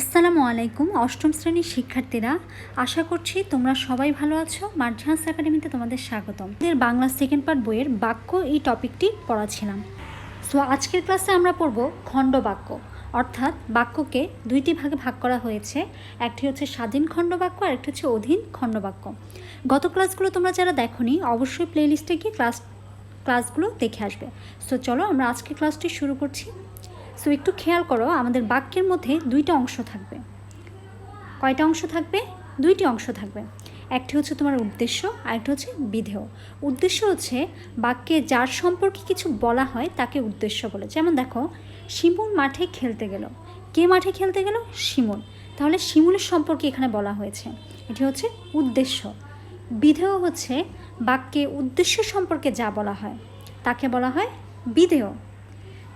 আসসালামু আলাইকুম, অষ্টম শ্রেণির শিক্ষার্থীরা। আশা করছি তোমরা সবাই ভালো আছো। মার্ঝান্স একাডেমিতে তোমাদের স্বাগতম। আমাদের বাংলা সেকেন্ড পার্ট বইয়ের বাক্য এই টপিকটি পড়াছিলাম সো আজকের ক্লাসে আমরা পড়ব খণ্ড বাক্য। অর্থাৎ বাক্যকে দুইটি ভাগে ভাগ করা হয়েছে। একটি হচ্ছে স্বাধীন খণ্ড বাক্য আর একটি হচ্ছে অধীন খণ্ড বাক্য। গত ক্লাসগুলো তোমরা যারা দেখোনি, অবশ্যই প্লেলিস্টে গিয়ে ক্লাস ক্লাসগুলো দেখে আসবে। সো চলো আমরা আজকের ক্লাসটি শুরু করছি। সো একটু খেয়াল করো, আমাদের বাক্যের মধ্যে দুইটা অংশ থাকবে। কয়টা অংশ থাকবে? দুইটি অংশ থাকবে। একটি হচ্ছে তোমার উদ্দেশ্য আর একটা হচ্ছে বিধেয়। উদ্দেশ্য হচ্ছে বাক্যে যার সম্পর্কে কিছু বলা হয় তাকে উদ্দেশ্য বলে। যেমন দেখো, শিমুল মাঠে খেলতে গেল। কে মাঠে খেলতে গেল? শিমুল। তাহলে শিমুলের সম্পর্কে এখানে বলা হয়েছে। এটি হচ্ছে উদ্দেশ্য। বিধেয় হচ্ছে বাক্যে উদ্দেশ্য সম্পর্কে যা বলা হয়, তাকে বলা হয় বিধেয়।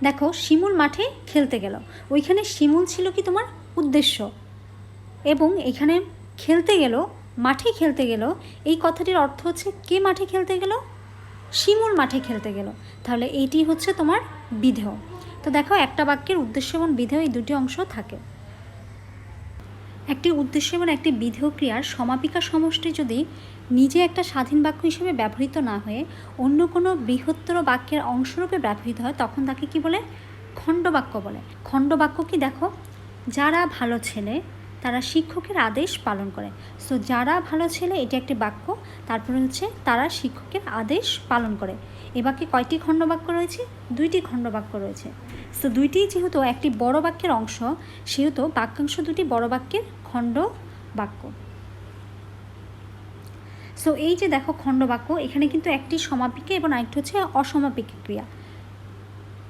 দেখো, শিমুল মাঠে খেলতে গেল। ওইখানে শিমুল ছিল কি তোমার উদ্দেশ্য? এবং এখানে খেলতে গেল, মাঠে খেলতে গেল, এই কথাটির অর্থ হচ্ছে কে মাঠে খেলতে গেল? শিমুল মাঠে খেলতে গেল। তাহলে এইটি হচ্ছে তোমার বিধেয়। তো দেখো, একটা বাক্যের উদ্দেশ্য এবং বিধেয় এই দুটি অংশ থাকে। একটি উদ্দেশ্য এবং একটি বিধেয় ক্রিয়ার সমাপিকা সমষ্টি যদি নিজে একটা স্বাধীন বাক্য হিসেবে ব্যবহৃত না হয়ে অন্য কোনো বৃহত্তর বাক্যের অংশরূপে ব্যবহৃত হয়, তখন তাকে কি বলে? খণ্ডবাক্য বলে। খণ্ডবাক্য কি দেখো? যারা ভালো ছেলে, তারা শিক্ষকের আদেশ পালন করে। সো যারা ভালো ছেলে, এটি একটি বাক্য। তারপরে হচ্ছে, তারা শিক্ষকের আদেশ পালন করে। এ বাক্যে কয়টি খণ্ডবাক্য রয়েছে? দুইটি খণ্ডবাক্য রয়েছে। সো দুইটি যেহেতু একটি বড় বাক্যের অংশ, সেহেতু বাক্যাংশ দুটি বড় বাক্যের খণ্ড বাক্য সো এই যে দেখো খণ্ডবাক্য, এখানে কিন্তু একটি সমাপিকা এবং আরেকটি হচ্ছে অসমাপিকা ক্রিয়া।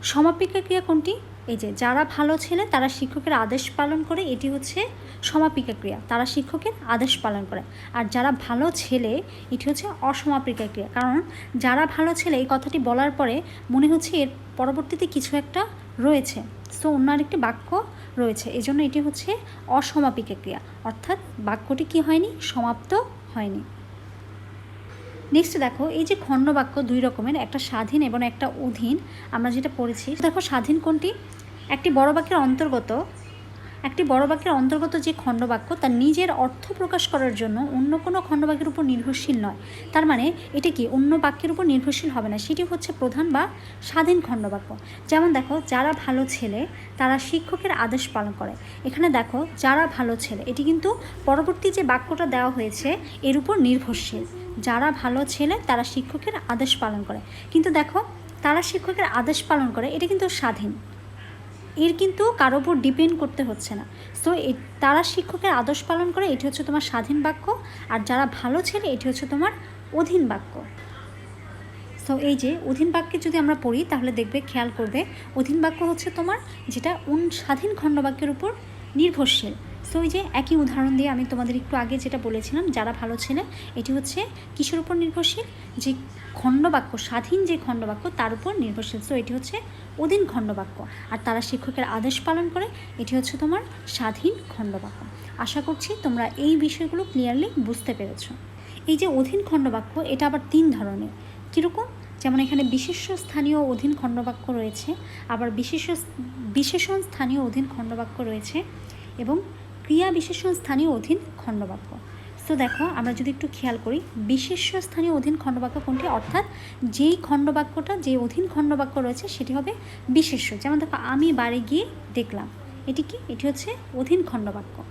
সমাপিকা ক্রিয়া কোনটি? এই যে, যারা ভালো ছেলে, তারা শিক্ষকের আদেশ পালন করে, এটি হচ্ছে সমাপিকা ক্রিয়া। তারা শিক্ষকের আদেশ পালন করে। আর যারা ভালো ছেলে, এটি হচ্ছে অসমাপিকা ক্রিয়া। কারণ যারা ভালো ছেলে, এই কথাটি বলার পরে মনে হচ্ছে এর পরবর্তীতে কিছু একটা রয়েছে। সো অন্য আরেকটি বাক্য রয়েছে। এজন্য এটি হচ্ছে অসমাপিকা ক্রিয়া। অর্থাৎ বাক্যটি কি হয়নি? সমাপ্ত হয়নি। নেক্সট দেখো, এই যে খণ্ডবাক্য দুই রকমের, একটা স্বাধীন এবং একটা অধীন, আমরা যেটা পড়েছি। দেখো, স্বাধীন কোনটি? একটি বড় বাক্যের অন্তর্গত একটি বড় বাক্যের অন্তর্গত যে খণ্ডবাক্য তার নিজের অর্থ প্রকাশ করার জন্য অন্য কোনো খণ্ডবাক্যের উপর নির্ভরশীল নয়। তার মানে এটা কি অন্য বাক্যের উপর নির্ভরশীল হবে না, সেটি হচ্ছে প্রধান বা স্বাধীন খণ্ডবাক্য। যেমন দেখো, যারা ভালো ছেলে, তারা শিক্ষকের আদেশ পালন করে। এখানে দেখো, যারা ভালো ছেলে, এটি কিন্তু পরবর্তী যে বাক্যটা দেওয়া হয়েছে, এর উপর নির্ভরশীল। যারা ভালো ছেলে, তারা শিক্ষকের আদেশ পালন করে। কিন্তু দেখো, তারা শিক্ষকের আদেশ পালন করে, এটা কিন্তু স্বাধীন। এর কিন্তু কারও উপর ডিপেন্ড করতে হচ্ছে না। সো তারা শিক্ষকের আদর্শ পালন করে, এটি হচ্ছে তোমার স্বাধীন বাক্য। আর যারা ভালো ছেলে, এটি হচ্ছে তোমার অধীন বাক্য। সো এই যে অধীন বাক্যে যদি আমরা পড়ি, তাহলে দেখবে, খেয়াল করবে, অধীন বাক্য হচ্ছে তোমার যেটা উন স্বাধীন খণ্ডবাক্যের উপর নির্ভরশীল। সো ওই যে একই উদাহরণ দিয়ে আমি তোমাদের একটু আগে যেটা বলেছিলাম, যারা ভালো ছেলে, এটি হচ্ছে কিসের উপর নির্ভরশীল? যে খণ্ডবাক্য, স্বাধীন যে খণ্ডবাক্য, তার উপর নির্ভরশীল। সো এটি হচ্ছে অধীন খণ্ডবাক্য। আর তারা শিক্ষকের আদেশ পালন করে, এটি হচ্ছে তোমার স্বাধীন খণ্ডবাক্য। আশা করছি তোমরা এই বিষয়গুলো ক্লিয়ারলি বুঝতে পেরেছ। এই যে অধীন খণ্ডবাক্য, এটা আবার তিন ধরনের। কীরকম? যেমন এখানে বিশেষ স্থানীয় অধীন খণ্ডবাক্য রয়েছে, আবার বিশেষ বিশেষণ স্থানীয় অধীন খণ্ডবাক্য রয়েছে, এবং ক্রিয়া বিশেষণ স্থানীয় অধীন খণ্ডবাক্য। তো দেখো, আমরা যদি একটু খেয়াল করি, বিশেষ্য স্থানীয় অধীন খণ্ডবাক্য কোনটি? অর্থাৎ যেই খণ্ডবাক্যটা, যে অধীন খণ্ডবাক্য রয়েছে, সেটি হবে বিশেষ্য। যেমন দেখো, আমি বাড়ি গিয়ে দেখলাম। এটি কি? এটি হচ্ছে অধীন খণ্ডবাক্য।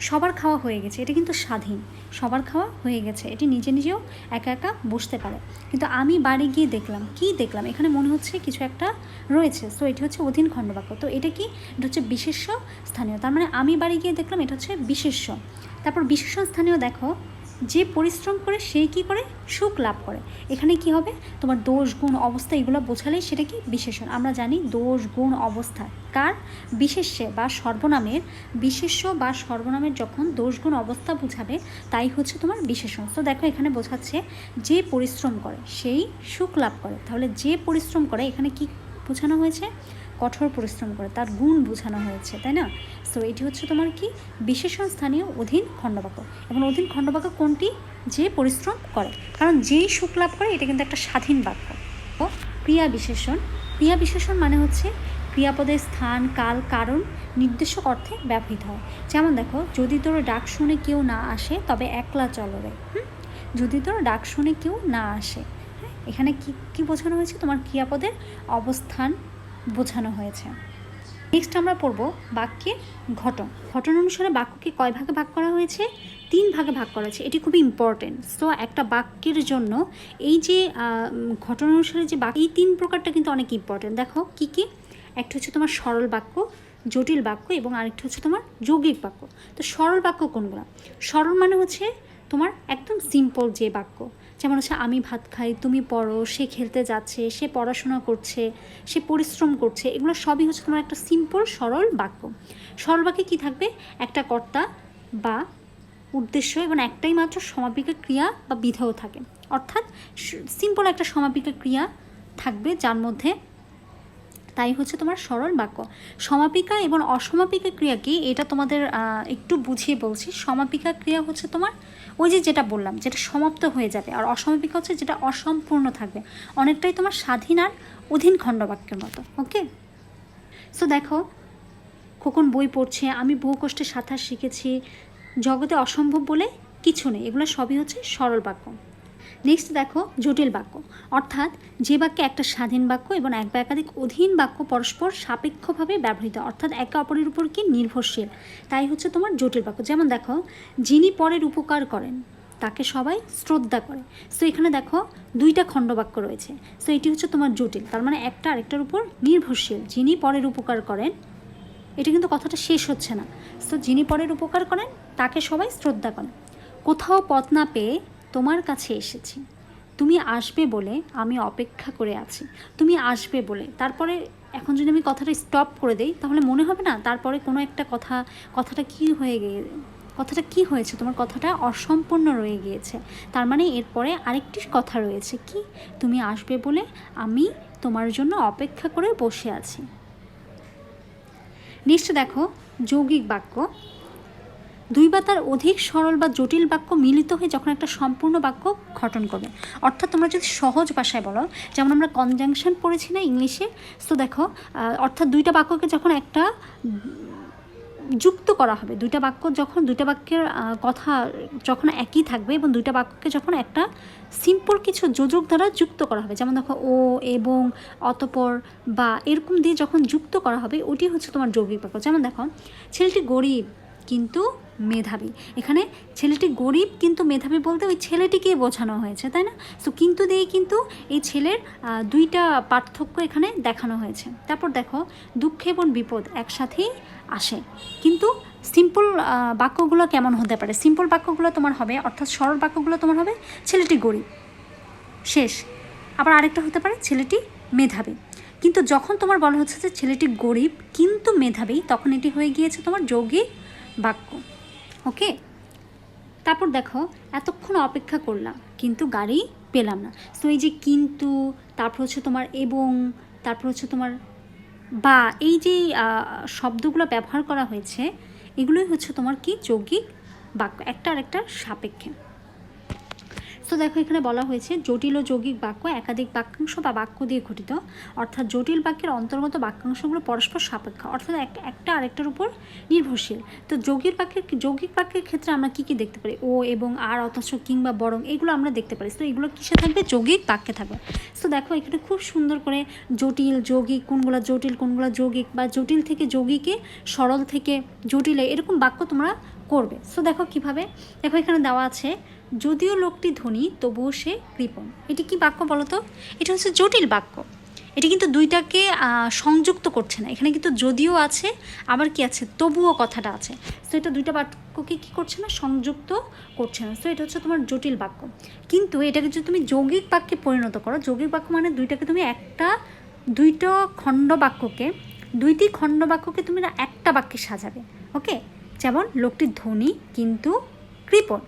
সবার খাওয়া হয়ে গেছে, এটা কিন্তু স্বাধীন। সবার খাওয়া হয়ে গেছে, এটি নিজে নিজেও একা একা বসতে পারে। কিন্তু আমি বাড়ি গিয়ে দেখলাম, কি দেখলাম? এখানে মনে হচ্ছে কিছু একটা রয়েছে। সো এটি হচ্ছে অধীন খণ্ডবাক্য। তো এটা কি? এটা হচ্ছে বিশেষ্য স্থানীয়। তার মানে আমি বাড়ি গিয়ে দেখলাম এটা হচ্ছে বিশেষ্য। তারপর বিশেষণ স্থানীয় দেখো যে পরিশ্রম করে সেই কি করে? সুখ লাভ করে। এখানে কি হবে? তোমার দোষ, গুণ, অবস্থা এগুলো বোঝালেই সেটা কি? বিশেষণ। আমরা জানি দোষ, গুণ, অবস্থা। কার? বিশেষ্যে বা সর্বনামের। বিশেষ্য বা সর্বনামের যখন দোষ, গুণ, অবস্থা বোঝাবে, তাই হচ্ছে তোমার বিশেষণ। তো দেখো এখানে বোঝাচ্ছে যে পরিশ্রম করে, সেই সুখ লাভ করে। তাহলে যে পরিশ্রম করে, এখানে কি বোঝানো হয়েছে? কঠোর পরিশ্রম করে। তার গুণ বোঝানো হয়েছে, তাই না? সো এটি হচ্ছে তোমার কি? বিশেষণ স্থানীয় অধীন খণ্ডবাক্য। এবং অধীন খণ্ডবাক্য কোনটি? যে পরিশ্রম করে। কারণ যেই সুখ লাভ করে, এটা কিন্তু একটা স্বাধীন বাক্য। ও, ক্রিয়া বিশেষণ। ক্রিয়া বিশেষণ মানে হচ্ছে ক্রিয়াপদের স্থান, কাল, কারণ, নির্দেশক অর্থে ব্যবহৃত হয়। যেমন দেখো, যদি তোর ডাক শুনে কেউ না আসে, তবে একলা চলো রে? যদি তোর ডাক শুনে কেউ না আসে হ্যাঁ? এখানে কি কি বোঝানো হয়েছে? তোমার ক্রিয়াপদের অবস্থান বোঝানো হয়েছে। নেক্সট আমরা পড়ব বাক্যের ঘটন। ঘটন অনুসারে বাক্যকে কয় ভাগে ভাগ করা হয়েছে? তিন ভাগে ভাগ করা হয়েছে। এটি খুবই ইম্পর্টেন্ট সো একটা বাক্যের জন্য এই যে ঘটন অনুসারে যে বাক্য, এই তিন প্রকারটা কিন্তু অনেক ইম্পর্টেন্ট দেখো, কি কি? একটা হচ্ছে তোমার সরল বাক্য, জটিল বাক্য এবং আরেকটা হচ্ছে তোমার যৌগিক বাক্য। তো সরল বাক্য কোনগুলো? সরল মানে হচ্ছে তোমার একদম সিম্পল যে বাক্য। যেমন হচ্ছে আমি ভাত খাই, তুমি পড়ো, সে খেলতে যাচ্ছে, সে পড়াশোনা করছে, সে পরিশ্রম করছে, এগুলো সবই হচ্ছে তোমার একটা সিম্পল সরল বাক্য। সরল বাক্যে কী থাকবে? একটা কর্তা বা উদ্দেশ্য এবং একটাই মাত্র সমাপিকা ক্রিয়া বা বিধেয় থাকে। অর্থাৎ সিম্পল একটা সমাপিকা ক্রিয়া থাকবে যার মধ্যে তাই হচ্ছে তোমার সরল বাক্য। সমাপিকা এবং অসমাপিকা ক্রিয়া কি? এটা তোমাদের একটু বুঝিয়ে বলছি। সমাপিকা ক্রিয়া হচ্ছে তোমার ওই যে যেটা বললাম, যেটা সমাপ্ত হয়ে যাবে। আর অসমাপিকা হচ্ছে যেটা অসম্পূর্ণ থাকবে। অনেকটাই তোমার স্বাধীন আর অধীন খণ্ডবাক্যের মতো, ওকে? সো দেখো খোকন বই পড়ছে, আমি বহু কষ্টে সাঁতার শিখেছি, জগতে অসম্ভব বলে কিছু নেই। এগুলো সবই হচ্ছে সরল বাক্য। নেক্সট দেখো, জটিল বাক্য। অর্থাৎ, যে বাক্যে একটা স্বাধীন বাক্য এবং এক বা একাধিক অধীন বাক্য পরস্পর সাপেক্ষভাবে ব্যবহৃত, অর্থাৎ একে অপরের উপর কি নির্ভরশীল, তাই হচ্ছে তোমার জটিল বাক্য। যেমন দেখো, যিনি পরের উপকার করেন, তাকে সবাই শ্রদ্ধা করে। সো এখানে দেখো, দুইটা খণ্ডবাক্য রয়েছে। সো এটি হচ্ছে তোমার জটিল, তার মানে একটা আরেকটার উপর নির্ভরশীল। যিনি পরের উপকার করেন, এটা কিন্তু কথাটা শেষ হচ্ছে না। সো যিনি পরের উপকার করেন, তাকে সবাই শ্রদ্ধা করেন কোথাও পথ না পেয়ে তোমার কাছে এসেছি। তুমি আসবে বলে আমি অপেক্ষা করে আছি। তুমি আসবে বলে। তারপরে এখন যদি আমি কথাটা স্টপ করে দেই, তাহলে মনে হবে না? তারপরে কোনো একটা কথা, কথাটা কি হয়ে গিয়ে কথাটা কি হয়েছে? তোমার কথাটা অসম্পূর্ণ রয়ে গিয়েছে। তার মানে এরপরে আরেকটি কথা রয়েছে। কি? তুমি আসবে বলে আমি তোমার জন্য অপেক্ষা করে বসে আছি। নেক্সট দেখো, যৌগিক বাক্য দুই বা তার অধিক সরল বা জটিল বাক্য মিলিত হয়ে যখন একটা সম্পূর্ণ বাক্য গঠন করবে। অর্থাৎ তোমরা যদি সহজ ভাষায় বলো, যেমন আমরা কনজাংশন পড়েছি না ইংলিশে, তো দেখো অর্থাৎ দুইটা বাক্যকে যখন একটা যুক্ত করা হবে, দুইটা বাক্য যখন, দুইটা বাক্যের কথা যখন একই থাকবে এবং দুইটা বাক্যকে যখন একটা সিম্পল কিছু যোজক দ্বারা যুক্ত করা হবে, যেমন দেখো, ও, এবং, অতপর বা এরকম দিয়ে যখন যুক্ত করা হবে, ওটি হচ্ছে তোমার যৌগিক বাক্য। যেমন দেখো, ছেলেটি গরিব, কিন্তু মেধাবী। এখানে ছেলেটি গরিব কিন্তু মেধাবী বলতে ওই ছেলেটিকে বোঝানো হয়েছে, তাই না? সো কিন্তু দিয়ে কিন্তু এই ছেলের দুইটা পার্থক্য এখানে দেখানো হয়েছে। তারপর দেখো, দুঃখ এবং বিপদ একসাথেই আসে। কিন্তু সিম্পল বাক্যগুলো কেমন হতে পারে? সিম্পল বাক্যগুলো তোমার হবে, অর্থাৎ সরল বাক্যগুলো তোমার হবে, ছেলেটি গরিব। শেষ। আবার আরেকটা হতে পারে, ছেলেটি মেধাবী। কিন্তু যখন তোমার বলা হচ্ছে যে ছেলেটি গরিব কিন্তু মেধাবী, তখন এটি হয়ে গিয়েছে তোমার যৌগিক বাক্য। ওকে তারপর দেখো, এতক্ষণ অপেক্ষা করলাম, কিন্তু গাড়ি পেলাম না। সো এই যে কিন্তু, তারপর হচ্ছে তোমার এবং, তারপর হচ্ছে তোমার বা, এই যে শব্দগুলো ব্যবহার করা হয়েছে, এগুলোই হচ্ছে তোমার কি যৌগিক বাক্য, একটা আরেকটার সাপেক্ষে। তো দেখো, এখানে বলা হয়েছে, জটিল ও যৌগিক বাক্য একাধিক বাক্যাংশ বা বাক্য দিয়ে গঠিত। অর্থাৎ জটিল বাক্যের অন্তর্গত বাক্যাংশগুলো পরস্পর সাপেক্ষ, অর্থাৎ এক- একটা আরেকটার উপর নির্ভরশীল। তো যৌগিক বাক্যের যৌগিক বাক্যের ক্ষেত্রে আমরা কি কি দেখতে পারি? ও এবং আর অথচ কিংবা বরং এগুলো আমরা দেখতে পারি। তো এগুলো কিসে থাকবে? যৌগিক বাক্যে থাকবে। তো দেখো, এখানে খুব সুন্দর করে জটিল, যৌগিক, কোনগুলো জটিল, কোনগুলো যৌগিক বা জটিল থেকে যৌগিকে সরল থেকে জটিলে এরকম বাক্য তোমরা করবে। সো দেখো কীভাবে? দেখো এখানে দেওয়া আছে, যদিও লোকটি ধনী, তবুও সে কৃপণ। এটি কি বাক্য বলো তো এটা হচ্ছে জটিল বাক্য। এটি কিন্তু দুইটাকে সংযুক্ত করছে না। এখানে কিন্তু যদিও আছে, আবার কি আছে? তবুও কথাটা আছে। সো এটা দুইটা বাক্যকে কি করছে না? সংযুক্ত করছে না। সো এটা হচ্ছে তোমার জটিল বাক্য। কিন্তু এটাকে যদি তুমি যৌগিক বাক্যে পরিণত করো, যৌগিক বাক্য মানে দুইটাকে তুমি একটা, দুইটা খণ্ড বাক্যকে, দুইটি খণ্ড বাক্যকে তুমি একটা বাক্যে সাজাবে। ওকে যেমন লোকটি ধনী কিন্তু কৃপণ,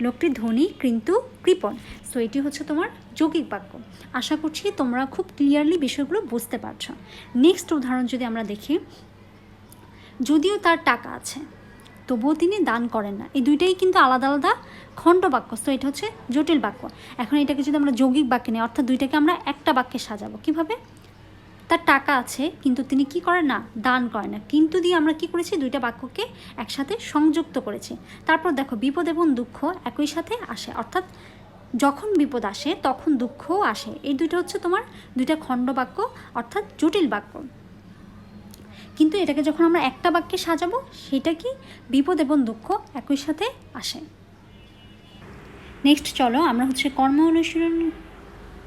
লোকটি ধনী কিন্তু কৃপণ। সো এটি হচ্ছে তোমার যৌগিক বাক্য। আশা করছি তোমরা খুব ক্লিয়ারলি বিষয়গুলো বুঝতে পারছ। নেক্সট উদাহরণ যদি আমরা দেখি, যদিও তার টাকা আছে, তবুও তিনি দান করেন না। এই দুইটাই কিন্তু আলাদা আলাদা খণ্ড বাক্য। তো এটা হচ্ছে জটিল বাক্য। এখন এটাকে যদি আমরা যৌগিক বাক্যে নিই, অর্থাৎ দুইটাকে আমরা একটা বাক্যে সাজাবো। কীভাবে? তার টাকা আছে, কিন্তু তিনি কি করেন না, দান করেন না। কিন্তু দিয়ে আমরা কি করেছি? দুইটা বাক্যকে একসাথে সংযুক্ত করেছি। তারপর দেখো, বিপদ এবং দুঃখ একই সাথে আসে। অর্থাৎ যখন বিপদ আসে, তখন দুঃখও আসে। এই দুইটা হচ্ছে তোমার দুইটা খণ্ড বাক্য, অর্থাৎ জটিল বাক্য। কিন্তু এটাকে যখন আমরা একটা বাক্যে সাজাবো, সেটা কি? বিপদ এবং দুঃখ একই সাথে আসে। নেক্সট চলো, আমরা হচ্ছে কর্ম অনুশীলন,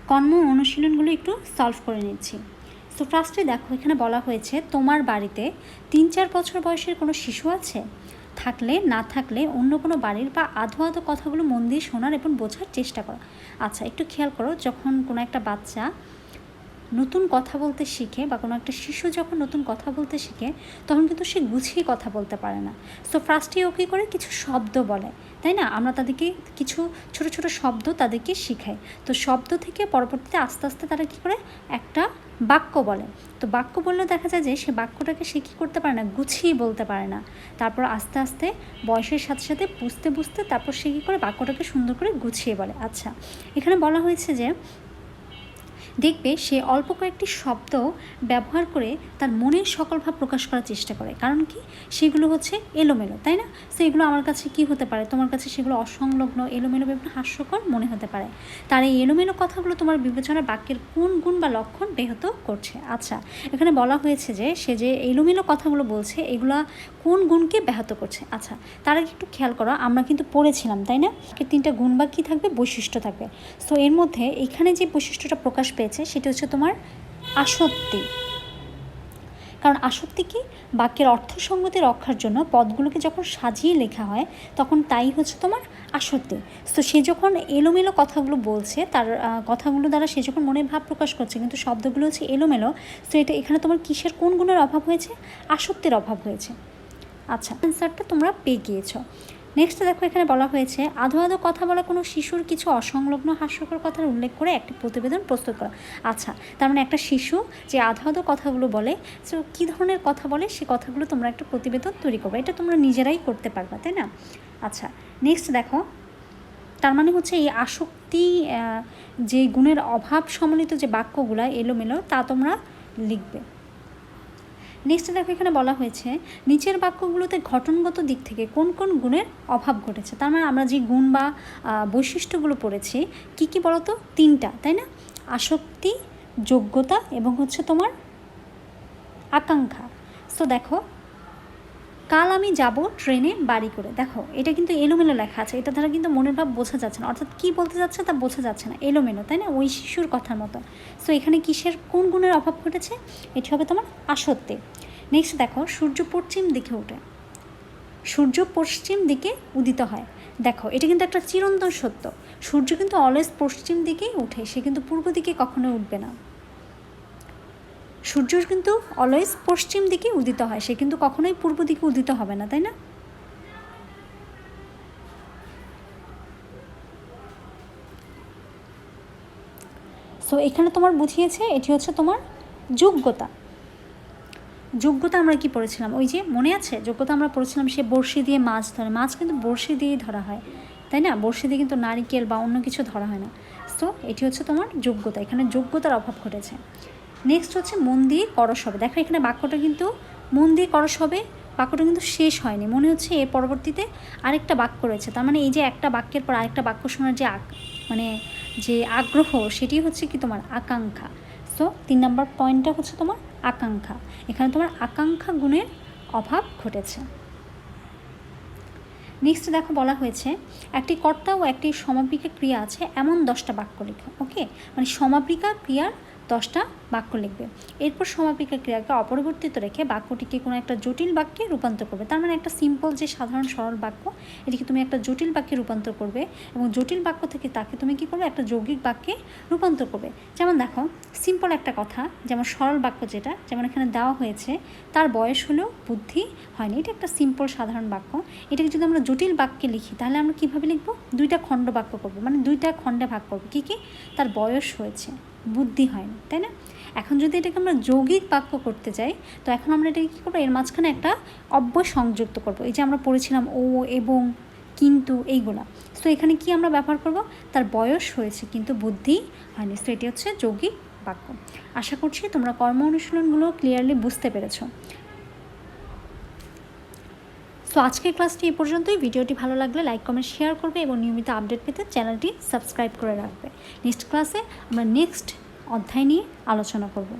কর্ম অনুশীলনগুলো একটু সলভ করে নিচ্ছি। সো ফার্স্টে দেখো, এখানে বলা হয়েছে, তোমার বাড়িতে তিন চার বছর বয়সের কোনো শিশু আছে? থাকলে, না থাকলে অন্য কোনো বাড়ির বা আধো আধো কথাগুলো মন দিয়ে শোনার এবং বোঝার চেষ্টা করো। আচ্ছা একটু খেয়াল করো, যখন কোনো একটা বাচ্চা নতুন কথা বলতে শিখে বা কোনো একটা শিশু যখন নতুন কথা বলতে শিখে, তখন কিন্তু সে গুছিয়ে কথা বলতে পারে না। সো ফার্স্টে ও কী করে? কিছু শব্দ বলে, তাই না? আমরা তাদেরকে কিছু ছোট ছোট শব্দ তাদেরকে শিখাই। তো শব্দ থেকে পরবর্তীতে আস্তে আস্তে তারা কী করে? একটা বাক্য বলে। তো বাক্য বললে দেখা যায় যে সে বাক্যটাকে সে কী করতে পারে না, গুছিয়ে বলতে পারে না। তারপর আস্তে আস্তে বয়সের সাথে সাথে বুঝতে বুঝতে তারপর সে কী করে বাক্যটাকে সুন্দর করে গুছিয়ে বলে। আচ্ছা এখানে বলা হয়েছে যে দেখবে সে অল্প কয়েকটি শব্দ ব্যবহার করে তার মনের সকল ভাব প্রকাশ করার চেষ্টা করে। কারণ কি? সেগুলো হচ্ছে এলোমেলো, তাই না? সো এগুলো আমার কাছে কি হতে পারে? তোমার কাছে সেগুলো অসংলগ্ন, এলোমেলো বিভিন্ন হাস্যকর মনে হতে পারে। তার এই এলোমেলো কথাগুলো তোমার বিবেচনার বাক্যের কোন গুণ বা লক্ষণ ব্যাহত করছে? আচ্ছা এখানে বলা হয়েছে যে, সে যে এলোমেলো কথাগুলো বলছে, এগুলা কোন গুণকে ব্যাহত করছে? আচ্ছা তার আগে একটু খেয়াল করো, আমরা কিন্তু পড়েছিলাম, তাই না? তিনটা গুণ বা কী থাকবে? বৈশিষ্ট্য থাকবে। সো এর মধ্যে এখানে যে বৈশিষ্ট্যটা প্রকাশ পেয়েছে সেটা হচ্ছে তোমার আসক্তি। কারণ আসক্তি কি? বাক্যের অর্থসঙ্গতি রক্ষার জন্য পদগুলোকে যখন সাজিয়ে লেখা হয়, তখন তাই হচ্ছে তোমার আসক্তি। তো সে যখন এলোমেলো কথাগুলো বলছে, তার কথাগুলো দ্বারা সে যখন মনের ভাব প্রকাশ করছে, কিন্তু শব্দগুলো হচ্ছে এলোমেলো, তো এটা এখানে তোমার কিসের, কোন গুণের অভাব হয়েছে? আসক্তির অভাব হয়েছে। আচ্ছা অ্যান্সারটা তোমরা পেয়ে গিয়েছো। নেক্সট দেখো, এখানে বলা হয়েছে আধো আধো কথা বলা কোনো শিশুর কিছু অসংলগ্ন হাস্যকর কথার উল্লেখ করে একটি প্রতিবেদন প্রস্তুত করা। আচ্ছা তার মানে একটা শিশু যে আধো আধো কথাগুলো বলে, সে কী ধরনের কথা বলে, সে কথাগুলো তোমরা একটা প্রতিবেদন তৈরি করবে। এটা তোমরা নিজেরাই করতে পারবা, তাই না? আচ্ছা নেক্সট দেখো, তার মানে হচ্ছে এই আসক্তি যে গুণের অভাব সম্বলিত যে বাক্যগুলো এলোমেলো, তা তোমরা লিখবে। নেক্সট দেখো এখানে বলা হয়েছে, নিচের বাক্যগুলোতে ঘটনগত দিক থেকে কোন কোন গুণের অভাব ঘটেছে? তার মানে আমরা যে গুণ বা বৈশিষ্ট্যগুলো পড়েছি, কি কি বলতো? তিনটা, তাই না? আসক্তি, যোগ্যতা এবং হচ্ছে তোমার আকাঙ্ক্ষা। সো দেখো কাল আমি যাব ট্রেনে বাড়ি করে। দেখো, এটা কিন্তু এলোমেলো লেখা আছে। এটা দ্বারা কিন্তু মনের ভাব বোঝা যাচ্ছে না। অর্থাৎ কী বলতে যাচ্ছে তা বোঝা যাচ্ছে না। এলোমেলো, তাই না? ওই শিশুর কথার মতো। সো এখানে কিসের, কোন গুণের অভাব ঘটেছে? এটি হবে তোমার আসত্যে নেক্সট দেখো, সূর্য পশ্চিম দিকে ওঠে সূর্য পশ্চিম দিকে উদিত হয়। দেখো, এটা কিন্তু একটা চিরন্তন সত্য। সূর্য কিন্তু অলওয়েজ পশ্চিম দিকেই উঠে। সে কিন্তু পূর্ব দিকে কখনোই উঠবে না। সূর্য কিন্তু অলওয়েজ পশ্চিম দিকে উদিত হয়। সে কিন্তু কখনোই পূর্ব দিকে উদিত হবে না, তাই না? সো এখানে তোমার বুঝিয়েছে, এটি হচ্ছে তোমার যোগ্যতা। যোগ্যতা আমরা কি পড়েছিলাম? ওই যে মনে আছে? যোগ্যতা আমরা পড়েছিলাম, সে বড়শি দিয়ে মাছ ধরে। মাছ কিন্তু বড়শি দিয়েই ধরা হয়, তাই না? বড়শি দিয়ে কিন্তু নারিকেল বা অন্য কিছু ধরা হয় না। সো এটি হচ্ছে তোমার যোগ্যতা। এখানে যোগ্যতার অভাব ঘটেছে। নেক্সট হচ্ছে মন দিয়ে করস হবে দেখো এখানে বাক্যটা কিন্তু মন দিয়ে করস হবে বাক্যটা কিন্তু শেষ হয়নি। মনে হচ্ছে এর পরবর্তীতে আরেকটা বাক্য রয়েছে। তার মানে এই যে একটা বাক্যের পর আরেকটা বাক্য শোনার যে মানে যে আগ্রহ, সেটি হচ্ছে কি তোমার আকাঙ্ক্ষা। সো তিন নম্বর পয়েন্টটা হচ্ছে তোমার আকাঙ্ক্ষা। এখানে তোমার আকাঙ্ক্ষা গুণের অভাব ঘটেছে। নেক্সট দেখো বলা হয়েছে, একটি কর্তা ও একটি সমাপিকা ক্রিয়া আছে, এমন দশটা বাক্য লেখো ওকে মানে সমাপিকা ক্রিয়ার দশটা বাক্য লিখবে। এরপর সমাপিকা ক্রিয়াকে অপরিবর্তিত রেখে বাক্যটিকে কোনো একটা জটিল বাক্যে রূপান্তর করবে। তার মানে একটা সিম্পল যে সাধারণ সরল বাক্য, এটিকে তুমি একটা জটিল বাক্যে রূপান্তর করবে এবং জটিল বাক্য থেকে তাকে তুমি কী করবে? একটা যৌগিক বাক্যে রূপান্তর করবে। যেমন দেখো সিম্পল একটা কথা, যেমন সরল বাক্য যেটা, যেমন এখানে দেওয়া হয়েছে, তার বয়স হলেও বুদ্ধি হয়নি। এটা একটা সিম্পল সাধারণ বাক্য। এটাকে যদি আমরা জটিল বাক্যে লিখি, তাহলে আমরা কীভাবে লিখব? দুইটা খণ্ড বাক্য করব। মানে দুইটা খণ্ডে ভাগ করব। কী কী? তার বয়স হয়েছে। বুদ্ধি হয় না, তাই না? এখন যদি এটাকে আমরা যৌগিক বাক্য করতে যাই, তো এখন আমরা এটাকে কী করব? এর মাঝখানে একটা অব্যয় সংযুক্ত করব। এই যে আমরা পড়েছিলাম ও এবং কিন্তু এইগুলা। তো এখানে কি আমরা ব্যবহার করব? তার বয়স হয়েছে, কিন্তু বুদ্ধি হয়নি। তো এটি হচ্ছে যৌগিক বাক্য। আশা করছি তোমরা কর্ম অনুশীলনগুলো ক্লিয়ারলি বুঝতে পেরেছ। সো আজকের ক্লাসটি এ পর্যন্তই। ভিডিওটি ভালো লাগলে লাইক কমেন্ট শেয়ার করবে এবং নিয়মিত আপডেট পেতে চ্যানেলটি সাবস্ক্রাইব করে রাখবে। নেক্সট ক্লাসে আমরা নেক্সট অধ্যায় নিয়ে আলোচনা করব।